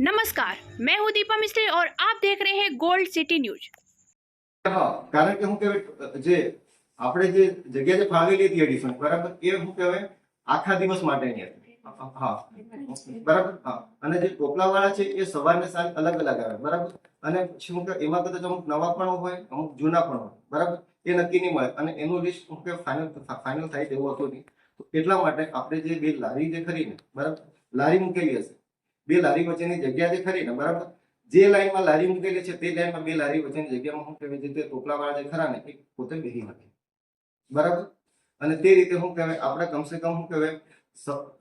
नमस्कार मैं हूं दीपा मिस्त्री और आप देख रहे हैं गोल्ड सिटी न्यूज હા કારણ કે હું કહેવાય જે આપણે જે જગ્યા જે ફાળવેલી હતી એડિશન બરાબર એ હું કહેવાય આખા દિવસ માટેની હતી હા બરાબર હા અને જે ટોપલા વાળા છે એ સવાર ને સાંજ અલગ અલગ આવે બરાબર અને શું કે એમાં કદાચ અમુક નવા પણ હોય અમુક જૂના પણ હોય બરાબર એ નક્કી નહીં મળે અને એનું લિસ્ટ હું કે ફાઇનલ ફાઇનલ થાય તેવું હતું નહીં તો એટલા માટે આપણે જે બે લારી જે ખરી ને બરાબર લારી મૂકેલી હશે બે લારી વચ્ચેની જગ્યા જે ખરી બરાબર? જે લાઈનમાં લારી મૂકેલી છે તે લાઈનમાં બે લારી વચ્ચેની જગ્યામાં હું કહેવાય જે ટોપલા વાળા જે ખરા ને એ પોતે બેહી નથી બરાબર? અને તે રીતે શું કહેવાય આપણે કમસે કમ શું કહેવાય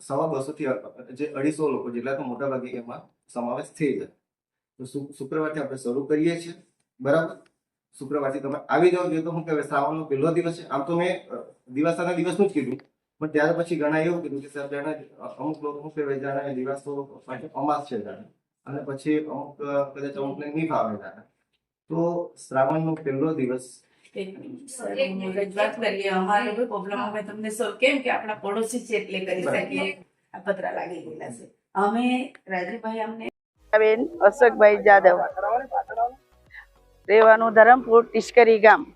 સવા બસો થી જે અઢીસો લોકો જેટલા તો મોટા ભાગે એમાં સમાવેશ થઈ જાય. તો શુ- શુક્રવારથી આપણે શરૂ કરીએ છીએ બરાબર? શુક્રવારથી તમે આવી જાઓ જો તો શું કહેવાય શ્રાવણનો પહેલો દિવસ છે. આમ તો મેં અ, દિવસના દિવસનું જ કીધું. પણ ત્યાર પછી ઘણા એવું કીધું કે સાહેબ જાણે અમુક લોકો શું કહેવાય જાણે દિવસ માટે અમાસ છે જાણે. અને પછી અમુક કદાચ અમુકને નહીં ફાવે જાણે. તો શ્રાવણનો પહેલો દિવસ સર, રજૂઆત કરીએ. અમારો પ્રોબ્લેમ અમે તમને કેમ કે આપણા પડોશી છે એટલે કરી શકીએ. આ પતરા લાગી ગયેલા છે. અમે રાજુભાઈ અમને બેન અશોકભાઈ જાદવ. રહેવાનું ધરમપુર ટિસ્કરી ગામ.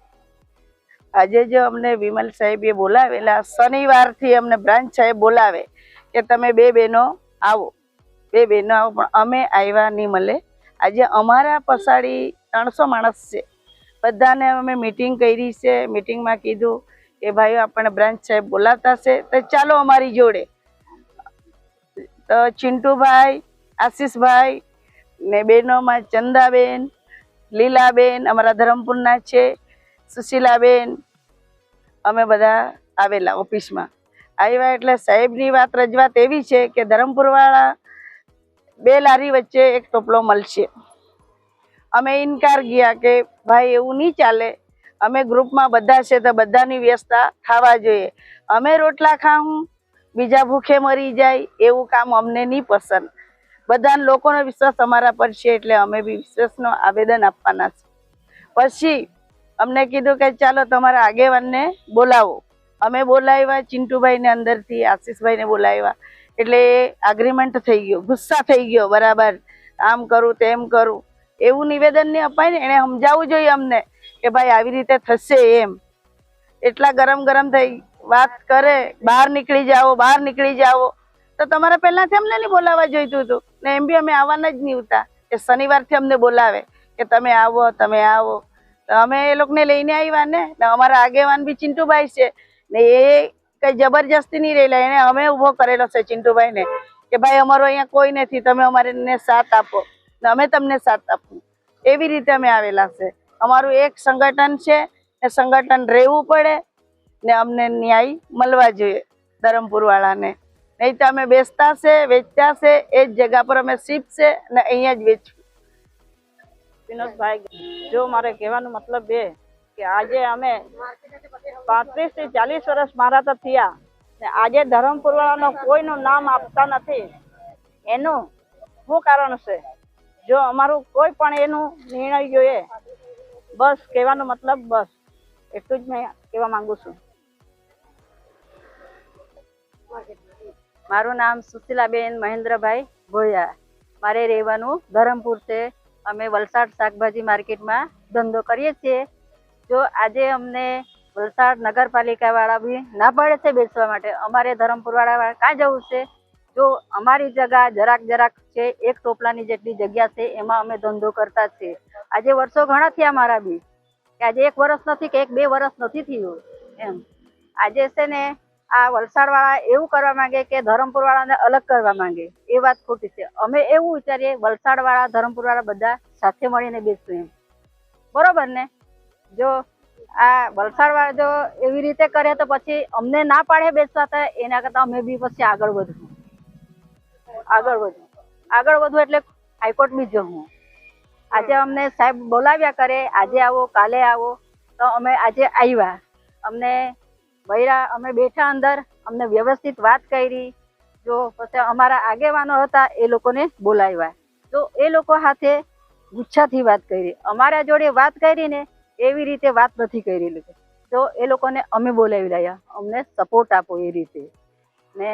આજે જો અમને વિમલ સાહેબે બોલાવેલા, શનિવારથી અમને બ્રાન્ચ સાહેબ બોલાવે કે તમે બે બહેનો આવો. બે બહેનો આવો, પણ અમે આવ્યા નહીં મળે. આજે અમારા પસાડી ત્રણસો માણસ છે. બધાને અમે મિટિંગ કરી છે. મિટિંગમાં કીધું કે ભાઈ આપણને બ્રાન્ચ સાહેબ બોલાવતા છે. તો ચાલો અમારી જોડે. તો ચિંટુભાઈ, આશીષભાઈ ને બહેનોમાં ચંદાબેન, લીલાબેન અમારા ધરમપુરના છે. સુશીલાબેન અમે બધા આવેલા ઓફિસમાં. આવ્યા એટલે સાહેબની વાત રજૂઆત એવી છે કે ધરમપુરવાળા બે લારી વચ્ચે એક ટોપલો મળશે. અમે ઇનકાર ગયા કે ભાઈ એવું નહીં ચાલે. અમે ગ્રુપમાં બધા છે તો બધાની વ્યવસ્થા ખાવા જોઈએ. અમે રોટલા ખાવું બીજા ભૂખે મરી જાય એવું કામ અમને નહીં પસંદ. બધા લોકોનો વિશ્વાસ અમારા પર છે એટલે અમે બી વિશ્વાસનો આવેદન આપવાના છે. પછી અમને કીધું કે ચાલો તમારા આગેવાનને બોલાવો. અમે બોલાવ્યા, ચિંટુભાઈને અંદરથી, આશીષભાઈને બોલાવ્યા. એટલે એગ્રીમેન્ટ થઈ ગયો, ગુસ્સા થઈ ગયો, બરાબર. આમ કરું, તેમ કરું. એવું નિવેદન નહીં અપાય ને એને સમજાવવું જોઈએ અમને કે ભાઈ, આવી રીતે થશે એમ. એટલા ગરમ ગરમ થઈ, વાત કરે, બહાર નીકળી જાઓ, બહાર નીકળી જાઓ. તો તમારે પહેલાંથી અમને નહીં બોલાવવા જોઈતું હતું. ને એમ બી અમે આવવાના જ નહીં હતા કે શનિવારથી અમને બોલાવે કે તમે આવો તમે આવો. તો અમે એ લોકોને લઈને આવ્યા ને ને અમારા આગેવાન બી ચિંટુભાઈ છે. ને એ કઈ જબરજસ્તી નહીં રહેલા, એને અમે ઊભો કરેલો છે ચિંટુભાઈને કે ભાઈ અમારો અહીંયા કોઈ નથી, તમે અમારે સાથ આપો. ને અમે તમને સાથ આપું. એવી રીતે અમે આવેલા છે. અમારું એક સંગઠન છે, ને સંગઠન રહેવું પડે, ને અમને ન્યાય મળવા જોઈએ ધરમપુર વાળાને નહીં તો અમે બેસતા છે, વેચતા છે, એ જ જગ્યા પર અમે શીપ છે, ને અહીંયા જ વેચવું વિનોદભાઈ જો મારે કહેવાનો મતલબ એ કે આજે અમે પાંત્રીસથી ચાલીસ વર્ષ મારા તો થયા ને આજે ધરમપુર વાળાનો કોઈનું નામ આપતા નથી. એનું શું કારણ છે? જો અમારું કોઈ પણ એનું નિર્ણય જોઈએ, બસ કહેવાનો મતલબ બસ. એટલું જ મેં કહેવા માંગુ છું. મારું નામ સુશીલાબેન મહેન્દ્રભાઈ ભોયા. મારે રહેવાનું ધરમપુર છે. અમે વલસાડ શાકભાજી માર્કેટમાં ધંધો કરીએ છીએ. જો આજે અમને વલસાડ નગરપાલિકાવાળા બી ના પાડે છે બેસવા માટે, અમારે ધરમપુરવાળાવાળા કાં જવું છે. જો અમારી જગા જરાક જરાક છે, એક ટોપલાની જેટલી જગ્યા છે, એમાં અમે ધંધો કરતા છીએ. આજે વર્ષો ઘણા થયા મારા બી, કે આજે એક વર્ષ નથી કે એક બે વર્ષ નથી થયું એમ. આજે છે ને આ વલસાડ વાળા એવું કરવા માંગે કે ધરમપુર વાળાને અલગ કરવા માંગે. એ વાત ખોટી છે. અમે એવું વિચારીએ વલસાડ વાળા ધરમપુર વાળા બધા સાથે મળીને બેસશું એમ. બરોબર ને? જો આ વલસાડ વાળા જો એવી રીતે કરે તો પછી અમને ના પાડે બેસવા તો એના કરતા અમે બી પછી આગળ વધવું આગળ વધવું આગળ વધવું એટલે હાઈકોર્ટ બી જવું. આજે અમને સાહેબ બોલાવ્યા કરે, આજે આવો, કાલે આવો, તો અમે આજે આવ્યા. અમને ભૈરા અમે બેઠા અંદર, અમને વ્યવસ્થિત વાત કરી. જો પછી અમારા આગેવાનો હતા, એ લોકોને બોલાવ્યા. તો એ લોકો સાથે ગુચ્છાથી વાત કરી. અમારા જોડે વાત કરીને એવી રીતે વાત નથી કરી લોકો તો એ લોકોને અમે બોલાવી રહ્યા. અમને સપોર્ટ આપો એ રીતે. ને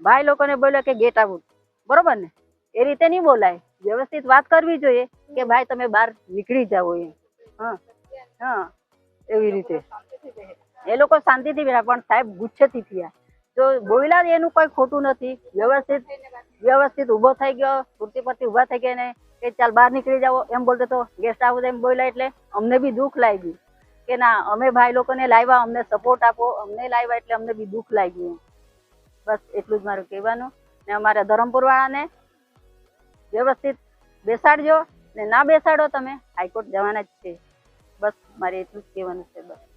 ભાઈ લોકોને બોલ્યા કે ગેટ આઉટ બરોબર ને? એ રીતે નહીં બોલાય. વ્યવસ્થિત વાત કરવી જોઈએ કે ભાઈ તમે બહાર નીકળી જાઓ એ હા. હા. એવી રીતે. એ લોકો શાંતિથી બેઠા પણ સાહેબ ગુચ્છેથી થયા. તો બોલ્યા એનું કોઈ ખોટું નથી. વ્યવસ્થિત વ્યવસ્થિત ઊભો થઈ ગયો, કુર્તી પરથી ઊભા થઈ ગયા ને કે ચાલ બહાર નીકળી જાઓ, એમ બોલતો તો ગેસ્ટ હાઉસ એમ બોલ્યા એટલે અમને બી દુઃખ લાગ્યું. કે ના, અમે ભાઈ લોકોને લાવ્યા, અમને સપોર્ટ આપો, અમને લાવ્યા એટલે અમને બી દુઃખ લાગ્યું બસ એટલું જ મારું કહેવાનું. ને અમારા ધરમપુર વાળાને વ્યવસ્થિત બેસાડજો ને ના બેસાડો તમે, હાઈકોર્ટ જવાના જ છે. બસ મારે એટલું જ કહેવાનું છે, બસ.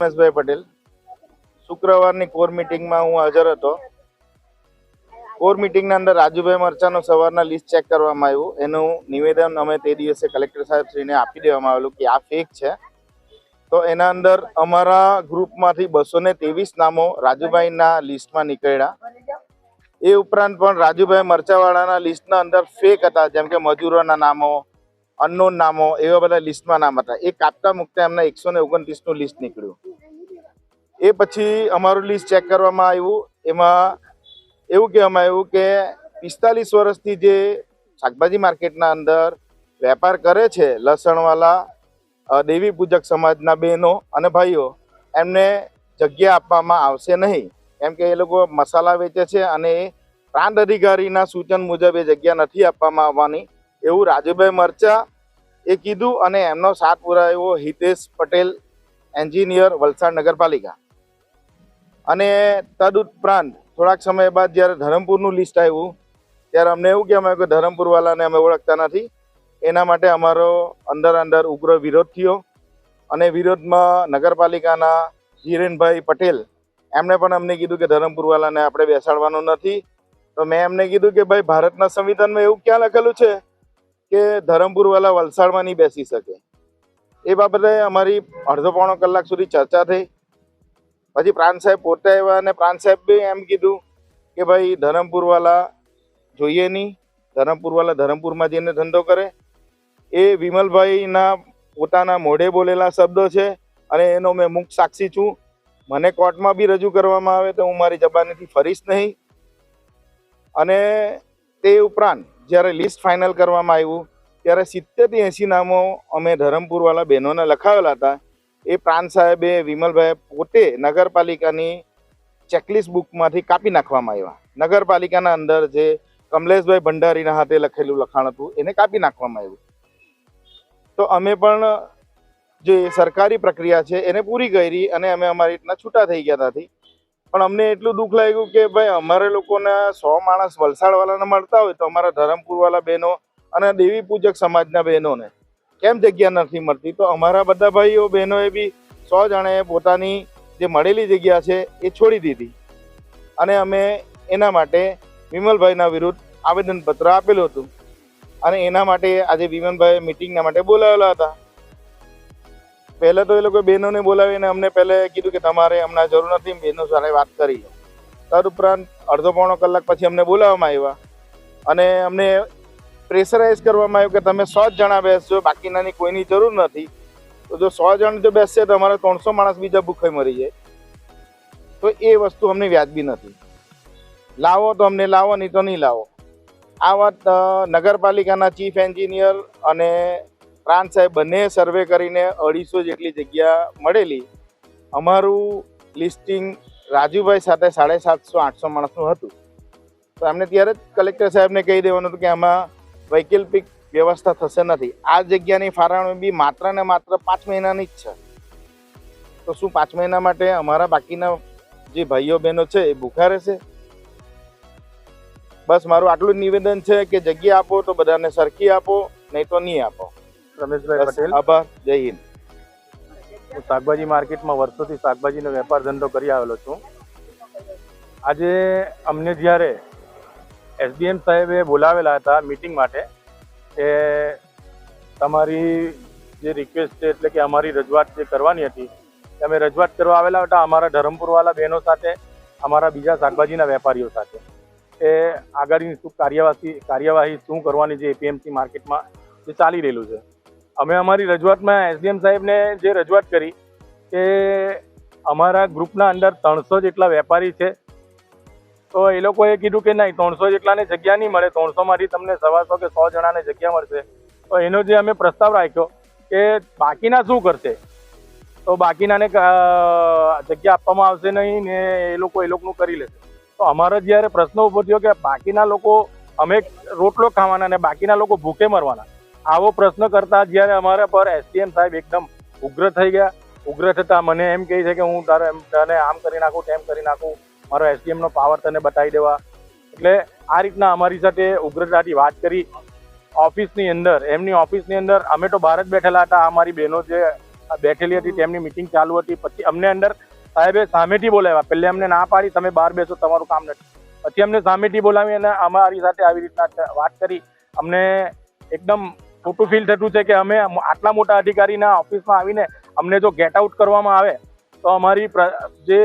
રમેશભાઈ પટેલ. શુક્રવારની કોર મિટિંગમાં હું હાજર હતો. કોર મિટિંગના અંદર રાજુભાઈ મરચાનો સવારના લિસ્ટ ચેક કરવામાં આવ્યું. એનું નિવેદન અમે તે દિવસે કલેક્ટર સાહેબશ્રીને આપી દેવામાં આવેલું કે આ ફેક છે. તો એના અંદર અમારા ગ્રુપમાંથી બસો ને ત્રેવીસ નામો રાજુભાઈના લિસ્ટમાં નીકળ્યા. એ ઉપરાંત પણ રાજુભાઈ મરચાવાળાના લિસ્ટના અંદર ફેક હતા, જેમ કે મજૂરોના નામો અનનોન નામો, એવા બધા લિસ્ટમાં નામ હતા. એ કાપતા મુકતા એમના એકસો ને ઓગણત્રીસનું લિસ્ટ નીકળ્યું. એ પછી અમારું લિસ્ટ ચેક કરવામાં આવ્યું. એમાં એવું કહેવામાં આવ્યું કે પિસ્તાલીસ વર્ષથી જે શાકભાજી માર્કેટના અંદર વેપાર કરે છે લસણવાલા દેવી પૂજક સમાજના બહેનો અને ભાઈઓ, એમને જગ્યા આપવામાં આવશે નહીં. કેમ કે એ લોકો મસાલા વેચે છે અને પ્રાંત અધિકારીના સૂચન મુજબ એ જગ્યા નથી આપવામાં આવવાની. એવું રાજુભાઈ મરચા એ કીધું અને એમનો સાથ પુરાવ્યો હિતેશ પટેલ, એન્જિનિયર, વલસાડ નગરપાલિકા. અને તદુપરાંત થોડાક સમય બાદ જ્યારે ધરમપુરનું લિસ્ટ આવ્યું, ત્યારે અમને એવું કહેવામાં આવ્યું કે ધરમપુરવાલાને અમે ઓળખતા નથી. એના માટે અમારો અંદર અંદર ઉગ્ર વિરોધ થયો. અને વિરોધમાં નગરપાલિકાના હિરેનભાઈ પટેલ, એમણે પણ અમને કીધું કે ધરમપુરવાલાને આપણે બેસાડવાનું નથી. તો મેં એમને કીધું કે ભાઈ, ભારતના સંવિધાનમાં એવું ક્યાં લખેલું છે? કે ધરમપુરવાલા વલસાડમાં નહીં બેસી શકે. એ બાબતે અમારી અડધો પોણો કલાક સુધી ચર્ચા થઈ. પછી પ્રાંત સાહેબ પોતે આવ્યા અને પ્રાંત સાહેબ બી એમ કીધું કે ભાઈ ધરમપુરવાલા જોઈએ નહીં. ધરમપુરવાલા ધરમપુરમાં જઈને ધંધો કરે. એ વિમલભાઈના પોતાના મોઢે બોલેલા શબ્દો છે અને એનો મેં મુખ સાક્ષી છું. મને કોર્ટમાં બી રજૂ કરવામાં આવે તો હું મારી જબાનીથી ફરીશ નહીં. અને તે ઉપરાંત જ્યારે લિસ્ટ ફાઇનલ કરવામાં આવ્યું, ત્યારે સિત્તેરથી એંસી નામો અમે ધરમપુરવાળા બહેનોને લખાવેલા હતા. એ પ્રાંત સાહેબે વિમલભાઈ પોતે નગરપાલિકાની ચેકલિસ્ટ બુકમાંથી કાપી નાખવામાં આવ્યા. નગરપાલિકાના અંદર જે કમલેશભાઈ ભંડારીના હાથે લખેલું લખાણ હતું, એને કાપી નાખવામાં આવ્યું. તો અમે પણ જે સરકારી પ્રક્રિયા છે, એને પૂરી કરી અને અમે અમારી રીતના છૂટા થઈ ગયા ત્યાંથી પણ અમને એટલું દુઃખ લાગ્યું કે ભાઈ, અમારે લોકોને સો માણસ વલસાડવાળાને મળતા હોય તો અમારા ધરમપુરવાળા બહેનો અને દેવી પૂજક સમાજના બહેનોને કેમ જગ્યા નથી મળતી? તો અમારા બધા ભાઈઓ બહેનોએ બી સો જણાએ પોતાની જે મળેલી જગ્યા છે એ છોડી દીધી. અને અમે એના માટે વિમલભાઈના વિરુદ્ધ આવેદનપત્ર આપેલું હતું. અને એના માટે આજે વિમલભાઈ મિટિંગના માટે બોલાવેલા હતા. પહેલા તો એ લોકો બહેનોને બોલાવીને અમને પહેલે કીધું કે તમારે હમણાં જરૂર નથી બહેનો સાથે વાત કરી. લો તદુપરાંત અડધો પોણો કલાક પછી અમને બોલાવવામાં આવ્યા. અને અમને પ્રેશરાઇઝ કરવામાં આવ્યું કે તમે સો જ જણા બેસજો બાકીનાની કોઈની જરૂર નથી. તો જો સો જણ જો બેસશે તો અમારે ત્રણસો માણસ બીજા ભૂખે મરી જાય. તો એ વસ્તુ અમને વ્યાજબી નથી. લાવો તો અમને લાવો, નહીં તો નહીં લાવો. આ વાત નગરપાલિકાના ચીફ એન્જિનિયર અને પ્રાંત સાહેબ બંને સર્વે કરીને અઢીસો જેટલી જગ્યા મળેલી. અમારું લિસ્ટિંગ રાજુભાઈ સાથે સાડા સાતસો, આઠસો માણસનું હતું. તો એમને ત્યારે જ કલેક્ટર સાહેબને કહી દેવાનું હતું કે આમાં વૈકલ્પિક વ્યવસ્થા થશે નથી. આ જગ્યાની ફાળવણી બી માત્ર ને માત્ર પાંચ મહિનાની જ છે. તો શું પાંચ મહિના માટે અમારા બાકીના જે ભાઈઓ બહેનો છે એ ભૂખા રહેશે બસ મારું આટલું જ નિવેદન છે કે જગ્યા આપો તો બધાને સરખી આપો, નહીં તો નહીં આપો. રમેશભાઈ પટેલ. આભાર. જય હિન્દ. હું શાકભાજી માર્કેટમાં વર્ષોથી શાકભાજીનો વેપાર ધંધો કરી આવેલો છું. આજે અમને જ્યારે એસડીએમ સાહેબે બોલાવેલા હતા મીટિંગ માટે કે તમારી જે રિક્વેસ્ટ છે એટલે કે અમારી રજૂઆત જે કરવાની હતી અમે રજૂઆત કરવા આવેલા હતા અમારા ધરમપુરવાળા બહેનો સાથે અમારા બીજા શાકભાજીના વેપારીઓ સાથે. એ આગળની શું કાર્યવાહી કાર્યવાહી શું કરવાની છે એપીએમસી માર્કેટમાં જે ચાલી રહેલું છે. અમે અમારી રજૂઆતમાં એસડીએમ સાહેબને જે રજૂઆત કરી કે અમારા ગ્રુપના અંદર ત્રણસો જેટલા વેપારી છે, તો એ લોકોએ કીધું કે નહીં, ત્રણસો જેટલાને જગ્યા નહીં મળે ત્રણસો માંથી તમને સવાસો કે સો જણાને જગ્યા મળશે. તો એનો જે અમે પ્રસ્તાવ રાખ્યો કે બાકીના શું કરશે? તો બાકીનાને જગ્યા આપવામાં આવશે નહીં ને એ લોકો એ લોકોનું કરી લેશે. તો અમારો જ્યારે પ્રશ્ન ઊભો થયો કે બાકીના લોકો, અમે રોટલો ખાવાના ને બાકીના લોકો ભૂખે મરવાના આવો પ્રશ્ન કરતા જ્યારે અમારા પર એસડીએમ સાહેબ એકદમ ઉગ્ર થઈ ગયા. ઉગ્ર થતા મને એમ કહે છે કે હું તારે તને આમ કરી નાખું, તેમ કરી નાખું. મારો એસડીએમ નો પાવર તને બતાવી દેવા. એટલે આ રીતના અમારી સાથે ઉગ્રતાથી વાત કરી. ઓફિસની અંદર, એમની ઓફિસની અંદર અમે તો બહાર જ બેઠેલા હતા. અમારી બહેનો જે બેઠેલી હતી, તેમની મિટિંગ ચાલુ હતી. પછી અમને અંદર સાહેબે સામેથી બોલાવ્યા. પહેલે અમને ના પાડી, તમે બહાર બેસો, તમારું કામ નથી. પછી અમને સામેથી બોલાવી અને અમારી સાથે આવી રીતના વાત કરી. અમને એકદમ ખોટું ફીલ થતું છે કે અમે આટલા મોટા અધિકારીના ઓફિસમાં આવીને અમને જો ગેટ આઉટ કરવામાં આવે, તો અમારી જે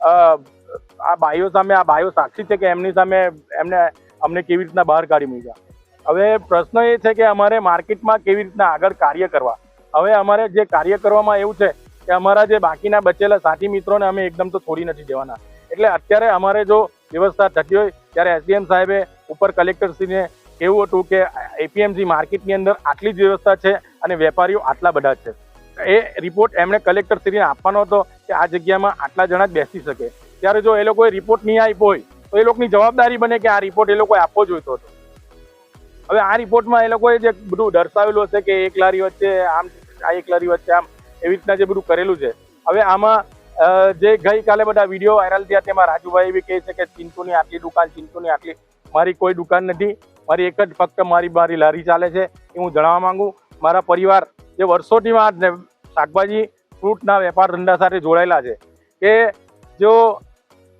આ ભાઈઓ સામે, આ ભાઈઓ સાક્ષી છે કે એમની સામે એમને, અમને કેવી રીતના બહાર કાઢી મૂક્યા. હવે પ્રશ્ન એ છે કે અમારે માર્કેટમાં કેવી રીતના આગળ કાર્ય કરવા? હવે અમારે જે કાર્ય કરવામાં એવું છે કે અમારા જે બાકીના બચેલા સાથી મિત્રોને અમે એકદમ તો છોડી નથી દેવાના. એટલે અત્યારે અમારે જો વ્યવસ્થા થતી હોય, ત્યારે એસડીએમ સાહેબે, ઉપર કલેક્ટરશ્રીને કેવું હતું કે એપીએમસી માર્કેટની અંદર આટલી જ વ્યવસ્થા છે અને વેપારીઓ આટલા બધા છે. એ રિપોર્ટ એમણે કલેક્ટરશ્રીને આપવાનો હતો કે આ જગ્યામાં આટલા જણા જ બેસી શકે. ત્યારે જો એ લોકોએ રિપોર્ટ નહીં આપ્યો હોય, તો એ લોકોની જવાબદારી બને કે આ રિપોર્ટ એ લોકોએ આપવો જોઈતો હતો હવે આ રિપોર્ટમાં એ લોકોએ જે બધું દર્શાવેલું હશે કે એક લારી વચ્ચે આમ, આ એક લારી વચ્ચે આમ, એવી રીતના જે બધું કરેલું છે. હવે આમાં જે ગઈકાલે બધા વીડિયો વાયરલ થયા, તેમાં રાજુભાઈ બી કહે છે કે ચિંતુની આટલી દુકાન ચિંતુની આટલી, મારી કોઈ દુકાન નથી. મારી એક જ ફક્ત મારી મારી લારી ચાલે છે એ હું જણાવવા માંગુ. મારા પરિવાર જે વર્ષોથી ને શાકભાજી, ફ્રૂટના વેપાર ધંધા સાથે જોડાયેલા છે કે જો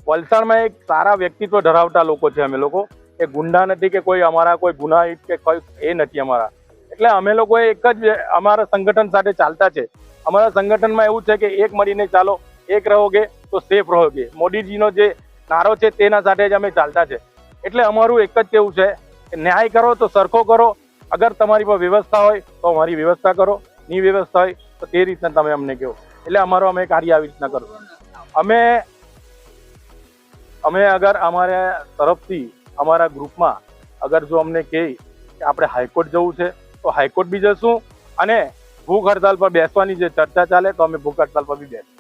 વલસાડમાં એક સારા વ્યક્તિત્વ ધરાવતા લોકો છે અમે લોકો, એ ગુંડા નથી કે કોઈ અમારા કોઈ ગુનાહિત કે કોઈ એ નથી અમારા. એટલે અમે લોકો એક જ અમારા સંગઠન સાથે ચાલતા છે. અમારા સંગઠનમાં એવું છે કે એક મળીને ચાલો, એક રહોગે તો સેફ રહોગે. મોદીજીનો જે નારો છે તેના સાથે જ અમે ચાલતા છે. એટલે અમારું એક જ કેવું છે ન્યાય કરો, તો સરખો કરો. અગર તમારી પર વ્યવસ્થા હોય, તો અમારી વ્યવસ્થા કરો. ની વ્યવસ્થા હોય, તો તે રીતના તમે અમને કહો. એટલે અમારો અમે કાર્ય આવી રીતના કરો. અમે અમે અગર અમારા તરફથી, અમારા ગ્રુપમાં અગર જો અમને કહે કે આપણે હાઈકોર્ટ જવું છે, તો હાઈકોર્ટ બી જશું અને ભૂખ હડતાલ પર બેસવાની જે ચર્ચા ચાલે, તો અમે ભૂખ હડતાલ પર બી બેસીશું.